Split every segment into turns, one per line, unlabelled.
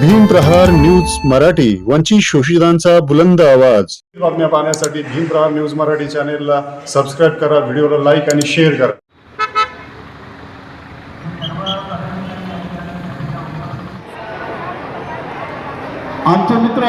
Bhim Prahar news Marathi वंचित शोषितांचा बुलंद आवाज.
बातम्या पाहण्यासाठी भीमप्रहार न्यूज मराठी चॅनेलला सबस्क्राईब करा व्हिडिओला लाईक आणि शेअर करा.
आमचे मित्र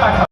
Gotcha.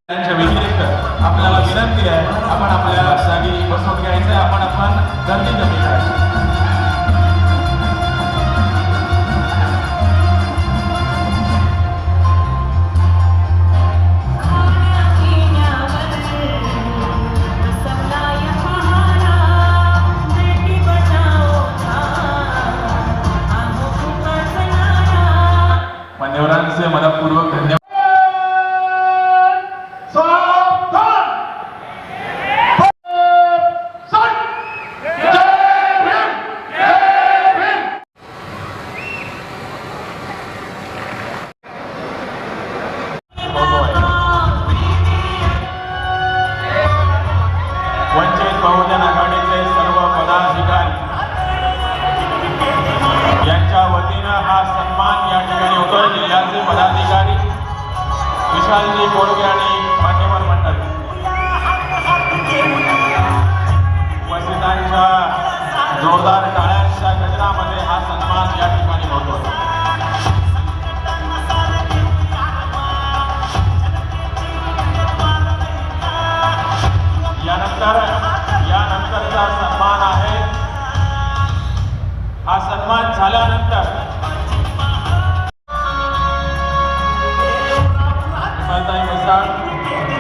हा सन्मान झाल्यानंतर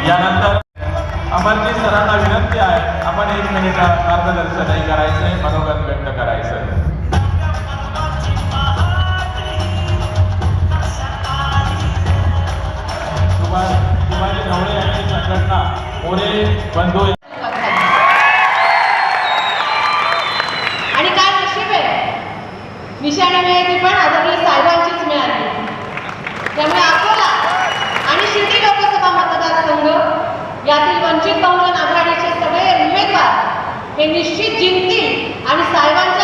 यानंतर अमरजी सरांना विनंती आहे आपण एक मिनिट मार्गदर्शनही करायचंय मनोगत व्यक्त करायचं तुम्हाला तुम्हाला नवळे संघटना मोरे बंधू
विषाणू मिळाली पण आदरणीय साहेबांचीच मिळाली. त्यामुळे अकोला आणि शिर्डी लोकसभा मतदारसंघ यातील वंचित बहुजन आघाडीचे सगळे उमेदवार हे निश्चित जिंकतील आणि साहेबांचे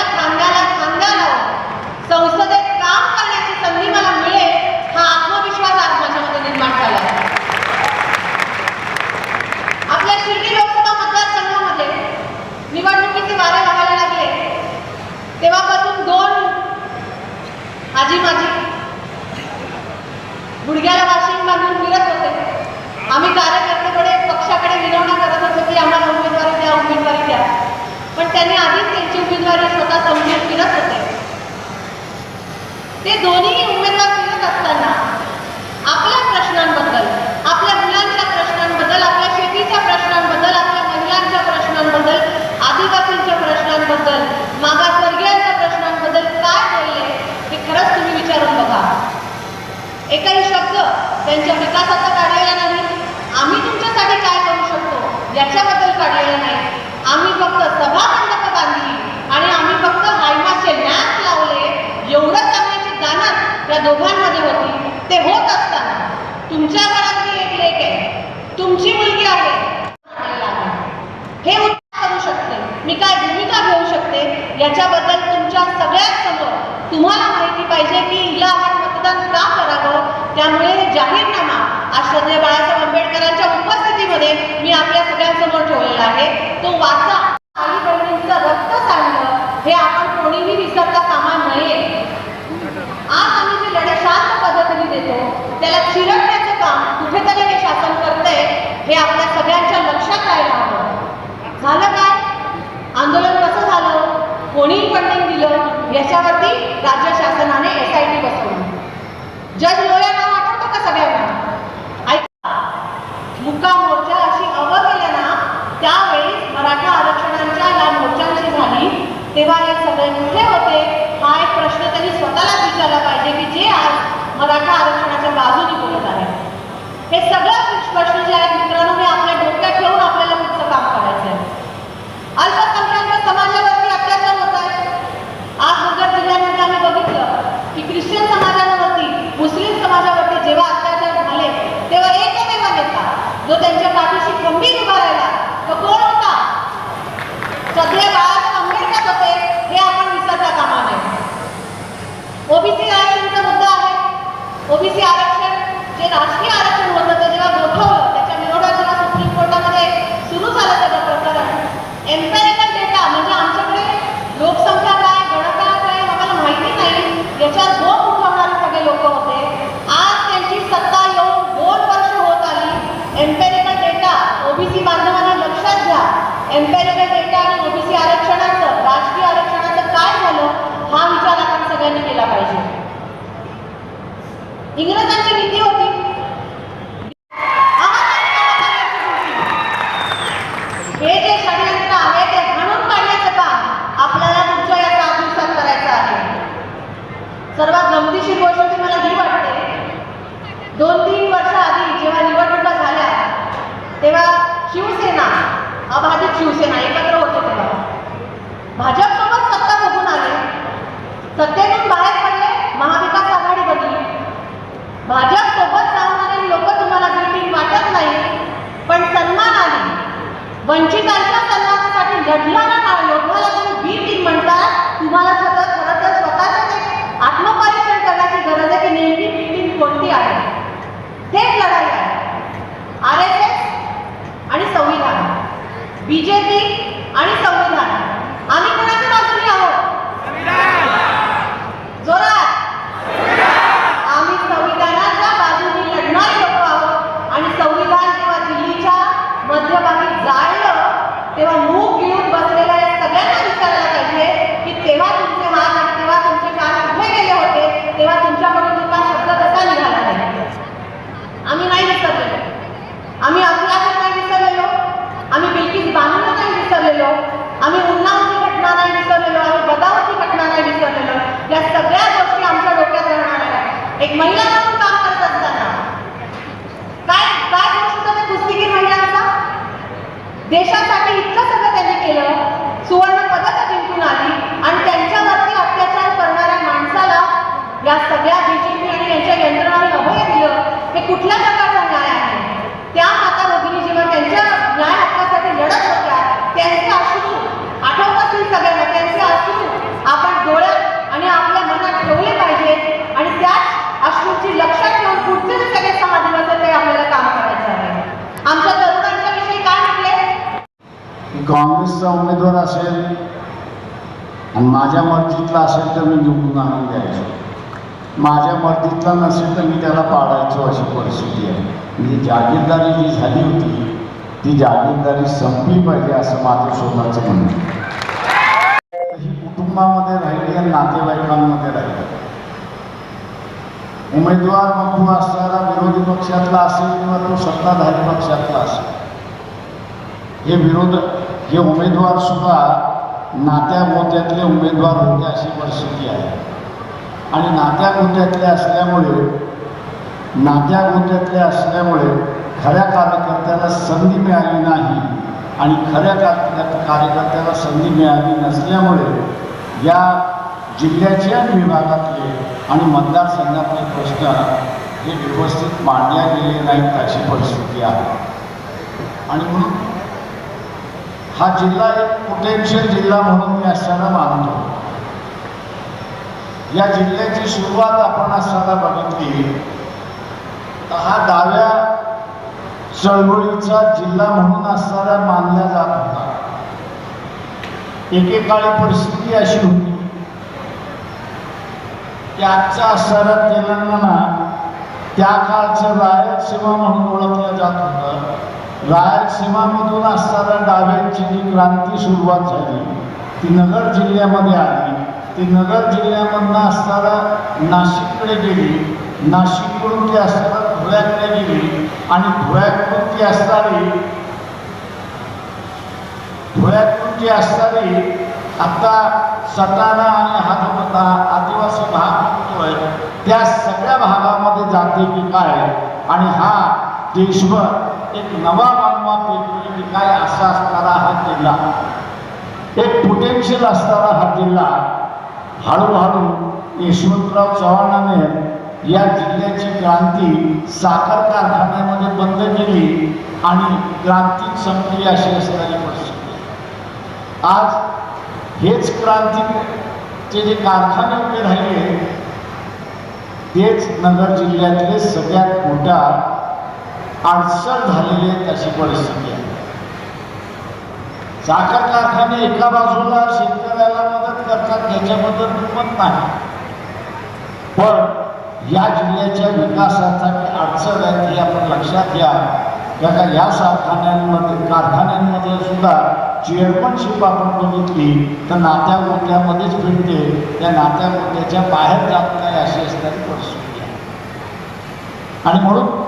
काढलेला नाही. आम्ही फक्त सभामंडप बांधली आणि आम्ही फक्त हायमाचे नॅप लावले. एवढं सांगण्याची दानत त्या दोघांमध्ये होती. ते होत असताना तुमच्या घरातली एक लेख आहे. तुमची मुलगी आहे. Judge Lloyd सत्तेतून बाहेर पडले महाविकास आघाडी बनली. भाजप सोबत चालणारे लोक तुम्हाला ग्रीटिंग वाटत नाही पण सन्मानाने वंचितांच्या सन्मानासाठी घडलं ना
काँग्रेसचा उमेदवार असेल आणि माझ्या मर्जीतला असेल तर मी निवडून आणून द्यायचो. माझ्या मर्जीतला नसेल तर मी त्याला पाडायचो अशी परिस्थिती आहे. म्हणजे जागीरदारी जी झाली होती ती जागीरदारी संपली पाहिजे असं माझं स्वतःचं म्हणणं ही कुटुंबामध्ये राहिली आणि नातेवाईकांमध्ये राहिली. उमेदवार बंधू असणारा विरोधी पक्षातला असेल किंवा तो सत्ताधारी पक्षातला असेल हे विरोधक हे उमेदवार सुद्धा नात्या मोत्यातले उमेदवार होते अशी परिस्थिती आहे. आणि नात्या गोत्यातले असल्यामुळे नात्या गोत्यातले असल्यामुळे खऱ्या कार्यकर्त्याला संधी मिळाली नाही आणि खऱ्या कार्यकर्त्याला संधी मिळाली नसल्यामुळे या जिल्ह्याच्या आणि विभागातले आणि मतदारसंघातले प्रश्न हे व्यवस्थित मांडल्या गेले नाहीत अशी परिस्थिती आहे. आणि म्हणून हा जिल्हा एक पोटेन्शियल जिल्हा म्हणून मी असताना मानतो. या जिल्ह्याची सुरुवात आपण असताना बघितली. तर हा डाव्या चळवळीचा जिल्हा म्हणून असताना मानला जात होता. एकेकाळी परिस्थिती अशी होती की आजचा असणारा तेलंगणा त्या काळचं रायलसीमा म्हणून ओळखलं जात होतं. रायलसीमामधून असताना डाव्यांची जी क्रांती सुरुवात झाली. ती नगर जिल्ह्यामध्ये आली. ती नगर जिल्ह्यामधनं असताना नाशिककडे गेली. नाशिककडून ती असताना धुळ्याकडे गेली. आणि धुळ्याकडून ती असणारी धुळ्यातून जी असणारी आता सटाणा आणि हातमता आदिवासी भाग आहे त्या सगळ्या भागामध्ये जाते की काय? आणि हा देशभर एक नवा मानवा पेटली काय असा असणारा हा जिल्हा. एक पोटेन्शियल असणारा हा जिल्हा. हळूहळू यशवंतराव चव्हाणाने या जिल्ह्याची क्रांती साखर कारखान्यामध्ये बंद केली आणि क्रांती संपली अशी असणारी परिस्थिती. आज हेच क्रांतीचे जे कारखाने उभे राहिले तेच नगर जिल्ह्यातले सगळ्यात मोठ्या अडचण झालेली आहे अशी परिस्थिती आहे. साखर कारखाने एका बाजूला शेतकऱ्याला मदत करतात त्याच्याबद्दल दुमत नाही. पण या जिल्ह्याच्या विकासाचा अडचण आहे ती आपण लक्षात घ्या. का या कारखान्यांमध्ये कारखान्यांमध्ये सुद्धा चेअरमनशिप आपण बघितली तर नात्या गोट्यामध्येच फिरते. त्या नात्या गोट्याच्या बाहेर जात नाही अशी असणारी परिस्थिती आहे. आणि म्हणून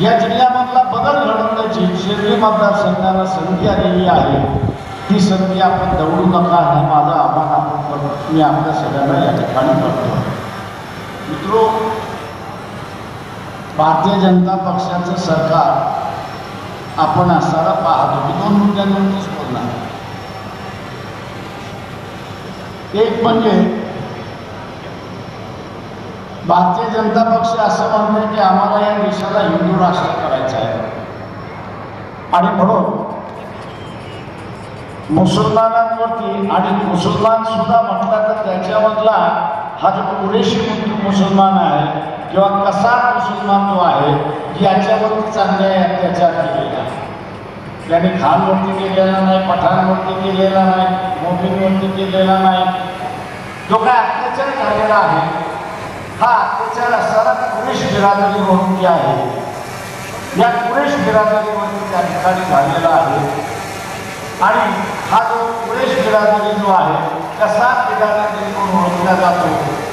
या जिल्ह्यामधला बदल घडवण्याची शिर्डी मतदारसंघाला संधी आलेली आहे. ती संधी आपण दवडू नका हे माझं आव्हान आपण करतो मी आपल्या सगळ्यांना या ठिकाणी करतो. मित्रो भारतीय जनता पक्षाचं सरकार आपण असायला पाहतो. मी दोन मुद्द्यांवरतीच बोलणार. एक म्हणजे भारतीय जनता पक्ष असं म्हणते की आम्हाला या देशाला हिंदू राष्ट्र करायचं आहे. आणि म्हणून मुसलमानांवरती आणि मुसलमान सुद्धा म्हटला तर त्याच्यामधला हा जो कुरेशी मुसलमान आहे किंवा कसा मुसलमान जो आहे याच्यावरती चांगले अत्याचार केलेला आहे. त्याने खानवरती केलेला नाही पठाणवरती केलेला नाही मोबींवरती केलेला नाही. जो काय अत्याचार झालेला आहे हा त्याच्या असणारा कुरेश बिरादरी म्हणून जी आहे. या कुरेश बिरादरीवरती त्या ठिकाणी झालेला आहे. आणि हा जो कुरेश बिरादरी जो आहे कसा बिरादरी म्हणून ओळखला जातो.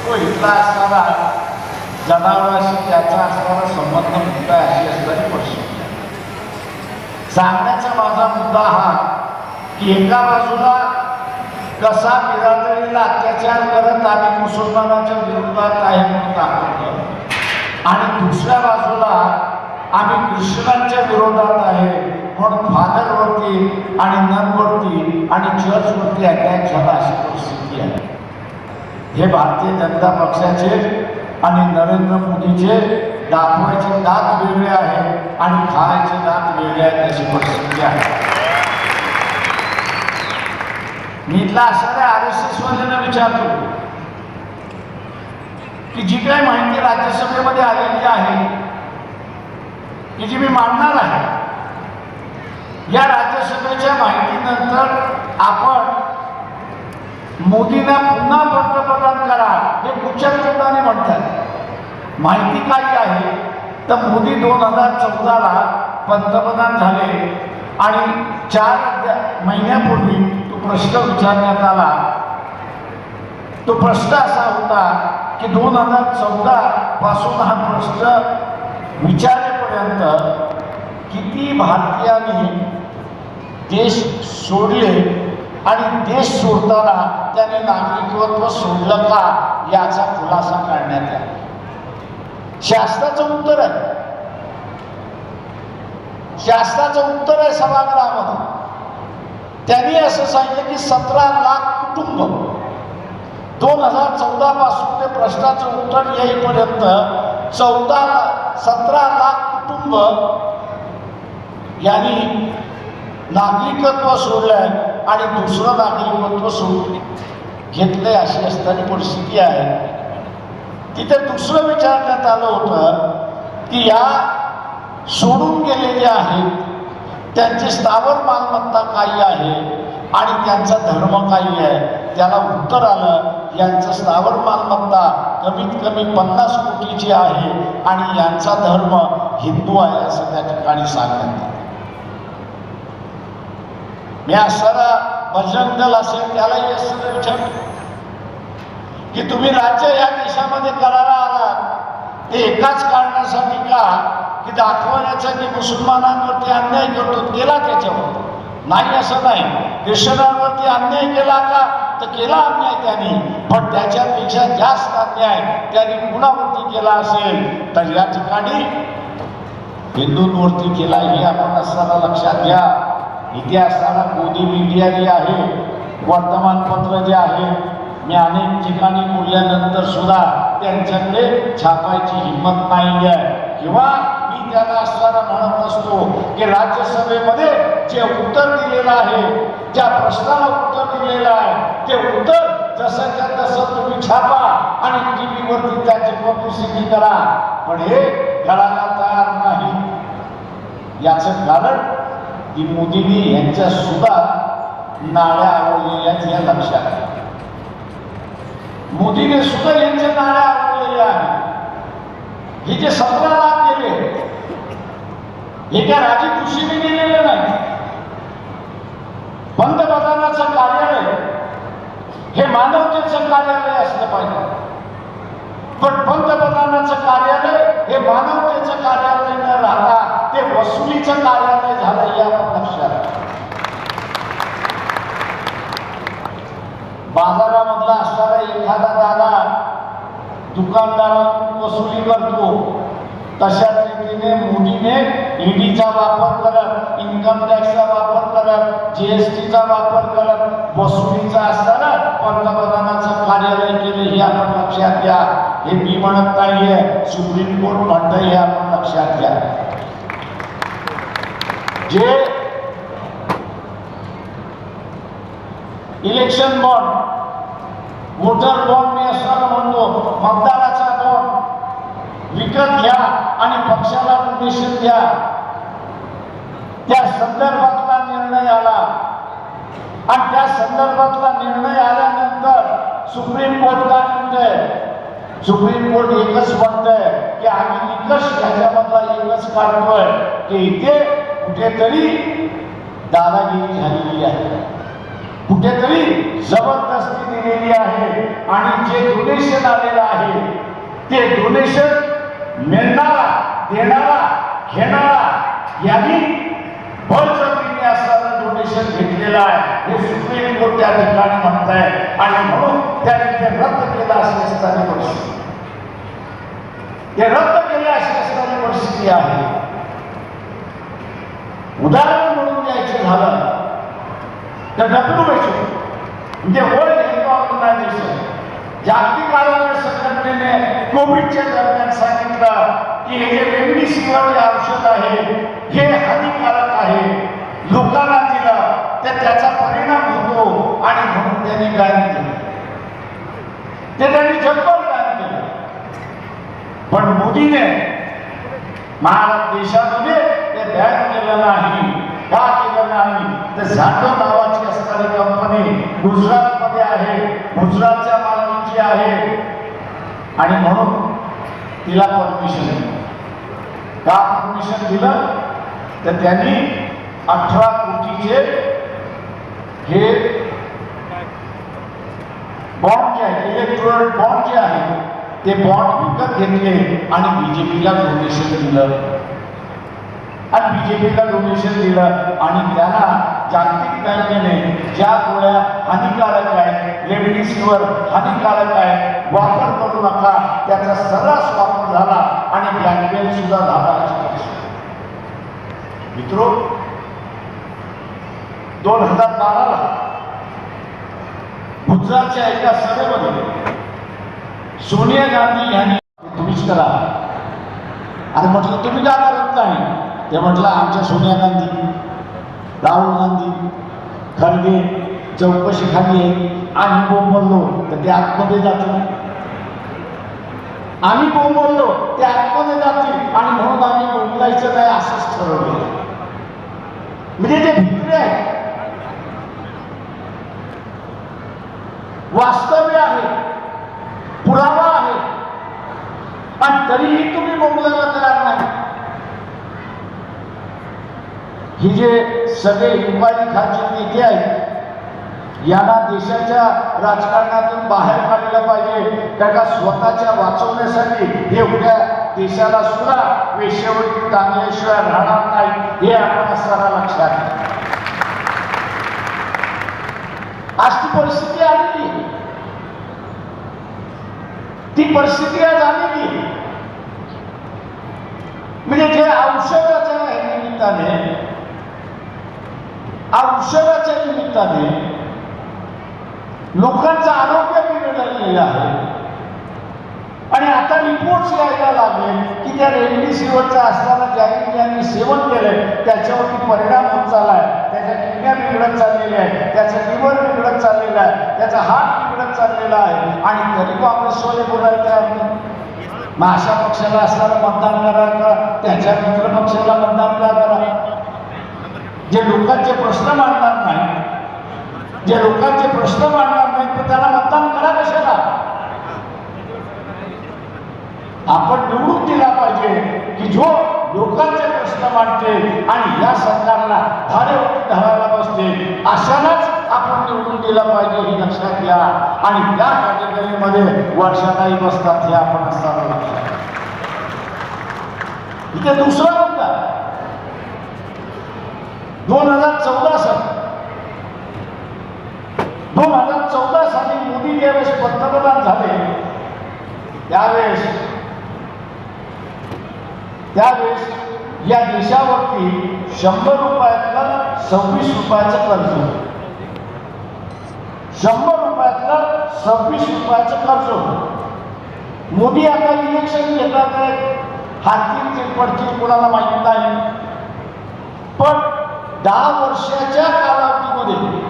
तो इथला असणारा जनावराशी त्याचा असणारा संबंध मुद्दा अशी असणारी परिस्थिती सांगण्याचा माझा मुद्दा हा की एका बाजूला कसा बिरादरीला अत्याचार करत आणि मुसलमानाच्या विरोधात आहे म्हणून दाखवलं आणि दुसऱ्या बाजूला आम्ही ख्रिश्चनांच्या विरोधात आहे म्हणून फादरवरती आणि ननवरती आणि चर्चवरती अटॅक झाला अशी परिस्थिती आहे. हे भारतीय जनता पक्षाचे आणि नरेंद्र मोदीचे दाखवायचे दात वेगळे आहे आणि खायचे दात वेगळे आहेत अशी परिस्थिती आहे. मी इथला असणाऱ्या आर एस एस वाल्यांना विचारतो की जी काही माहिती राज्यसभेमध्ये आलेली आहे की जी मी मांडणार आहे या राज्यसभेच्या माहितीनंतर आपण मोदींना पुन्हा पंतप्रधान करा हे कुठच्या तोंडाने म्हणतात. माहिती काय आहे तर मोदी दोन हजार चौदाला पंतप्रधान झाले आणि चार महिन्यापूर्वी प्रश्न विचारण्यात आला. तो प्रश्न असा होता की दोन हजार चौदा पासून हा प्रश्न विचारेपर्यंत किती भारतीयांनी देश सोडले आणि देश सोडताना त्याने नागरिकत्व सोडलं का याचा खुलासा करण्यात आला. शास्त्राचं उत्तर आहे. शास्त्राचं उत्तर आहे सभागृहामध्ये. त्यांनी असं सांगितलं की सतरा लाख कुटुंब दोन हजार चौदा पासून ते प्रश्नाचं उत्तर येईपर्यंत चौदा सतरा लाख कुटुंब यांनी नागरिकत्व सोडलंय आणि दुसरं नागरिकत्व सोडून घेतलंय अशी असणारी परिस्थिती आहे. तिथे दुसरं विचारण्यात आलं होतं की या सोडून गेलेले आहेत त्यांची स्थावर मालमत्ता काही आहे आणि त्यांचा धर्म काही आहे. त्याला उत्तर आलं यांचं स्थावर मालमत्ता कमीत कमी पन्नास कोटीची आहे आणि यांचा धर्म हिंदू आहे असं त्या ठिकाणी सांगण्यात मी असणारा भजन दल असेल त्यालाही असं विचार की तुम्ही राज्य या देशामध्ये करायला आलात ते एकाच कारणासाठी का? की दाखवण्याचा की मुसलमानांवरती अन्याय करतो केला त्याच्यावर? नाही असं नाही. ख्रिश्चनांवरती अन्याय केला का? तर केला अन्याय त्यांनी. पण त्याच्यापेक्षा जास्त अन्याय त्यांनी कुणावरती केला असेल? तर या ठिकाणी हिंदूंवरती केला हे आपण असताना लक्षात घ्या. इतिहासाला मोदी मीडिया जी आहे वर्तमानपत्र जे आहे मी अनेक ठिकाणी बोलल्यानंतर सुद्धा त्यांच्याकडे छापायची हिंमत नाही आहे किंवा मी असताना म्हणत असतो की राज्यसभेमध्ये जे उत्तर दिलेलं आहे ज्या प्रश्नाला उत्तर दिलेलं आहे ते उत्तर जसंच्या तसं तुम्ही छापा आणि टी व्हीवरती त्याची पब्लिसिटी करा. पण हे घडायला तयार नाही. याचं कारण की मोदींनी यांच्या सुद्धा नाळ्या आवडलेल्या या लक्षात घ्या. मोदीने सुद्धा यांच्या नाळ्या आवडलेल्या आहेत. हे जे सतरा लाख एका राजी खुशीने गेलेले नाही. पंतप्रधानाचं कार्यालय हे मानवतेचं कार्यालय असलं पाहिजे. पण पंतप्रधानाचं कार्यालय हे मानवतेचं कार्यालय न राहता ते वसुलीचं कार्यालय झालं या लक्षात. बाजारामधला असणारा एखादा दादा दुकानदारातून वसुली करतो तशाच रीतीने मोदीने. ईडीचा वापर करत इन्कम टॅक्सचा वापर करत जीएसटीचा वापर करत वसुलीचा असताना पंतप्रधानाचं कार्यालय केले हे आपण लक्षात घ्या. हे मी म्हणत नाहीये सुप्रीम कोर्ट म्हणतं हे आपण लक्षात घ्या. जे इलेक्शन बॉन्ड वोटर बॉन्ड मी असणार म्हणतो मतदाराचा बॉन्ड विकत घ्या. आणि पक्षाला डोनेशन द्या. त्या संदर्भातला निर्णय आला. आणि त्या संदर्भातला निर्णय आल्यानंतर सुप्रीम कोर्ट काय म्हणतंय? सुप्रीम कोर्ट एकच म्हणतंय की आम्ही निकष ह्याच्यामधला एकच काढतोय की इथे कुठेतरी दादागिरी झालेली आहे. कुठेतरी जबरदस्ती दिलेली आहे. आणि जे डोनेशन आलेलं आहे ते डोनेशन मिळणारा देणारा घेणारा यांनी बळजबरीने असणारं डोनेशन घेतलेलं आहे. हे सुप्रीम कोर्ट त्या ठिकाणी म्हणत आहे आणि म्हणून त्यांनी ते रद्द केलं अशी असताना परिस्थिती. ते रद्द केले अशी असताना परिस्थिती आहे. उदाहरण म्हणून द्यायचं झालं. तर डब्ल्यू एच ओ म्हणजे वर्ल्ड हेल्थ ऑर्गनायझेशन जागतिक आरोग्य संघटनेने कोविडच्या दरम्यान सांगितलं की हे जे जे औषध आहे हे हानिकारक आहे. लोकांना दिला तर त्याचा परिणाम होतो आणि म्हणून त्यांनी गायन केलं. ते त्यांनी जगभर गायन केलं. पण मोदीने महाराष्ट्र देशामध्ये ते बॅन केलं नाही का केलं नाही तर झाडो नावाची असणारी कंपनी गुजरातमध्ये आहे. गुजरातच्या मालकीची आहे. आणि म्हणून तिला परमिशन दिलं का परमिशन दिलं? तर त्यांनी अठरा कोटीचे हे बॉन्ड जे आहे इलेक्ट्रॉनिक बॉन्ड जे आहे ते बॉन्ड विकत घेतले आणि बीजेपीला डोनेशन दिलं. आणि बीजेपीला डोनेशन दिलं आणि त्यांना जागतिक बँकेने ज्या गोळ्या हानिकारक आहेत रेमडेसिवीर हानिकारक आहे वापर करू नका त्याचा सर्रास वापर झाला आणि ब्लॅकमेल सुद्धा झाला मित्रो दोन हजार बाराला गुजरातच्या एका सभेमध्ये सोनिया गांधी यांनी तुम्हीच करा. आणि म्हटलं तुम्ही का नाही. ते म्हटलं आमच्या सोनिया गांधी राहुल गांधी खरगे चौकशी खाली आहे. आम्ही बोंबललो तर ते आतमध्ये जातील. आम्ही बोंबललो ते आतमध्ये जातील. आणि म्हणून आम्ही बोंबलायचं नाही असंच ठरवलं म्हणजे ते भित्रे आहे. वास्तव्य आहे. पुरावा आहे. पण तरीही तुम्ही बोंबलायला तयार नाही. हे जे सगळे इन्क्वायरी खालचे नेते आहेत यांना देशाच्या राजकारणातून बाहेर काढलं पाहिजे. कारण का स्वतःच्या वाचवण्यासाठी हे उद्या देशाला सुद्धा वेशेवरती टांगल्याशिवाय राहणार नाही हे आपण असताना लक्षात घ्या. आज ती परिस्थिती आलेली. ती परिस्थिती आज आलेली. म्हणजे जे औषधाच्या निमित्ताने औषधाच्या निमित्ताने लोकांचं आरोग्य बिघडलेलं आहे. आणि आता रिपोर्ट्स यायला लागले की त्या रेमडेसिवीरचा असताना ज्यांनी ज्यांनी सेवन केलंय त्याच्यावरती परिणाम होत चालला आहे त्याच्या किडण्या बिघडत चाललेल्या आहेत त्याचं लिव्हर बिघडत चाललेलं आहे त्याचा हार्ट बिघडत चाललेला आहे. आणि तरी काँग्रेसवाले बोलायला तयार नाही. मग अशा पक्षाला असताना मतदान करा का मित्र पक्षाला मतदान का करा. जे लोकांचे प्रश्न मांडणार नाही जे लोकांचे प्रश्न मांडणार नाहीत तर त्याला मतदान करा कशाला? आपण निवडून दिला पाहिजे की जो लोकांचे प्रश्न मांडते आणि या सरकारला धारेवरती धरायला बसते अशालाच आपण निवडून दिला पाहिजे हे लक्षात घ्या. आणि त्या कॅटेगरीमध्ये वर्षाताही बसतात हे आपण असताना लक्षात इथे दुसरं दोन हजार चौदा साली दोन हजार चौदा साली मोदी ज्यावेळेस पंतप्रधान झाले त्यावेळेस त्यावेळेस या देशावरती शंभर रुपयातलं सव्वीस रुपयाचं कर्ज होतं. शंभर रुपयातलं सव्वीस रुपयाचं कर्ज होतं. मोदी आता इलेक्शन घेतात हातील चिरपडची कोणाला माहीत नाही पण दहा वर्षाच्या कालावधीमध्ये.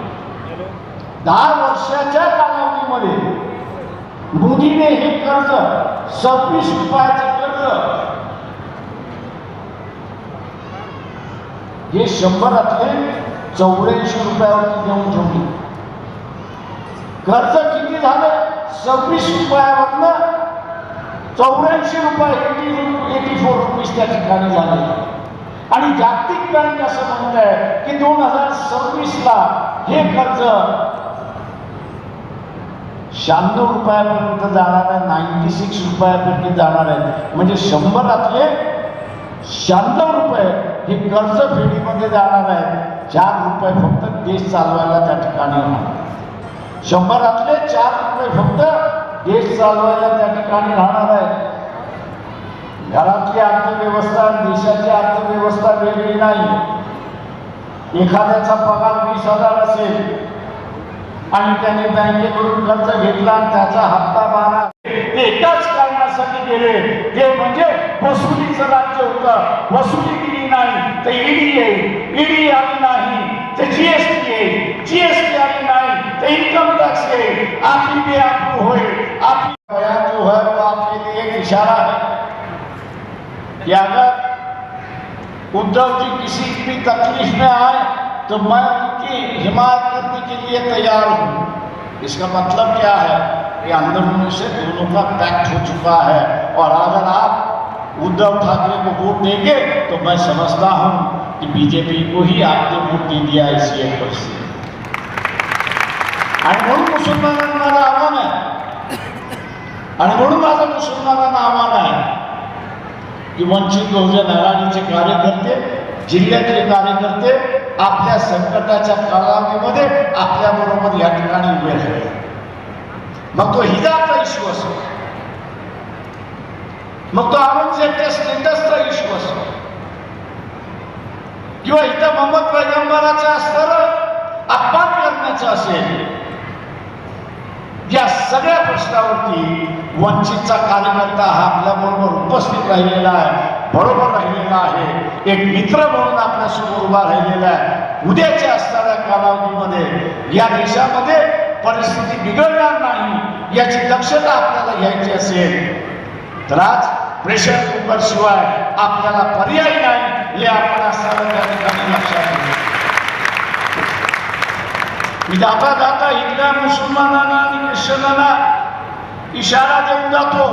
दहा वर्षाच्या कालावधीमध्ये मोदीने हे कर्ज सव्वीस रुपयाचे कर्ज. हे शंभरातले चौऱ्याऐंशी रुपयावरती देऊन ठेवले. कर्ज किती झालं? सव्वीस रुपयावरनं चौऱ्याऐंशी रुपये एटी एटी फोर रुपीज त्या ठिकाणी झाले. आणि जागतिक बँक असं म्हणत आहे की दोन हजार सव्वीसला हे कर्ज शहाण्णव रुपयापर्यंत जाणार आहे नाईन्टी सिक्स रुपयापर्यंत जाणार आहे. म्हणजे शंभरातले शहाण्णव रुपये हे कर्ज फेडीमध्ये जाणार आहे. चार रुपये फक्त देश चालवायला त्या ठिकाणी राहणार शंभरातले चार रुपये फक्त देश चालवायला त्या ठिकाणी राहणार आहे. घरातली अर्थव्यवस्था आणि देशाची अर्थव्यवस्था वेगळी नाही. एखाद्याचा पगार वीस हजार असेल आणि त्याने बँकेकडून कर्ज घेतला आणि त्याचा हप्ता बारा एकाच कारणासाठी गेले. ते म्हणजे वसुलीचं राज्य होतं. वसुली केली नाही तर ईडी येईल. ईडी आली नाही तर जीएसटी येईल. जीएसटी आली नाही तर इन्कम टॅक्स येईल. आपली बेआबरू होईल. आपली बयान जो है वो आपके लिए एक इशारा है. कि अगर उद्धव जी किसी भी तकलीफ़ में आए तो मैं उनकी हिमायत करने के लिए तैयार हूँ। इसका मतलब क्या है? कि अंदरूनी से दोनों का पैक्ट हो चुका है। और अगर आप उद्धव ठाकरे को वोट देंगे तो मैं समझता हूँ कि बीजेपी को ही आपने वोट दे दिया इसी एक परिस्थिती आणि म्हणून मुसलमानांना आव्हान आणि म्हणून माझं मुसलमानांना आव्हान की वंचित बहुजन आघाडीचे कार्यकर्ते जिल्ह्यातले कार्यकर्ते आपल्या संकटाच्या कालावधीमध्ये आपल्याबरोबर या ठिकाणी उभे राहिले. मग तो हिजाचा इश्यू असो. मग तो औरंगजेबच्या स्टेटसचा इश्यू असो. किंवा इथं मोहम्मद पैगंबराचा सरळ अपमान करण्याचं असेल या सगळ्या प्रश्नावरती वंचितचा कार्यकर्ता हा आपल्याबरोबर उपस्थित राहिलेला आहे बरोबर राहिलेला आहे. एक मित्र म्हणून आपल्यासमोर उभा राहिलेला आहे. उद्याच्या असणाऱ्या कालावधीमध्ये या देशामध्ये परिस्थिती बिघडणार नाही याची दक्षता आपल्याला घ्यायची असेल. तर आज प्रेशर कुकर शिवाय आपल्याला पर्याय नाही हे आपण असताना त्या ठिकाणी लक्षात घेऊ मी जाता जाता इथल्या मुसलमानांना आणि ख्रिश्चनांना इशारा देऊन जातो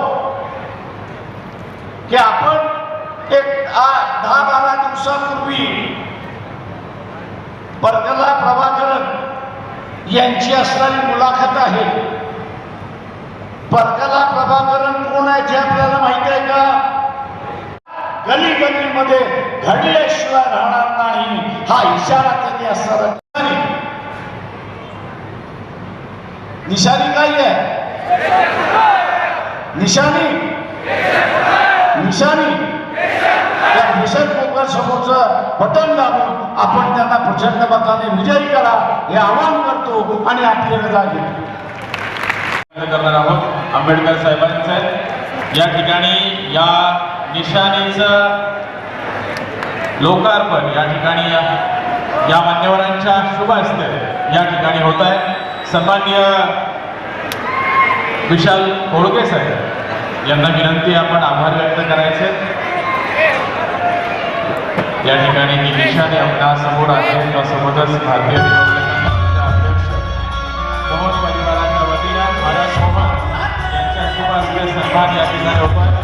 की आपण एक दहा बारा दिवसापूर्वी परकला प्रभाकरन यांची असणारी मुलाखत आहे. परकला प्रभाकरन कोण आहे ते आपल्याला माहिती आहे का? गली गलीमध्ये घडल्याशिवाय राहणार नाही हा इशारा त्यांनी असणारा? निशाणी काय आहे? निशाणी. निशाणी. त्या मिशन पोकर समोरचं बटन दाबून आपण त्यांना प्रचंड मताने विजयी करा हे आवाहन करतो आणि आपली रजा घेतो.
करणार आहोत आंबेडकर साहेबांचं. या ठिकाणी या निशाणीचं लोकार्पण या ठिकाणी या या मान्यवरांच्या शुभ हस्ते या ठिकाणी होत आहे. सन्मान्य विशाल होळके साहेब यांना विनंती आपण आभार व्यक्त करायचे. या ठिकाणी ती आपल्यासमोर आहे त्यासोबतच भारतीय परिवाराच्या वतीने महाराज मोहन यांच्या शुभ हस्ते सन्मान या ठिकाणी होत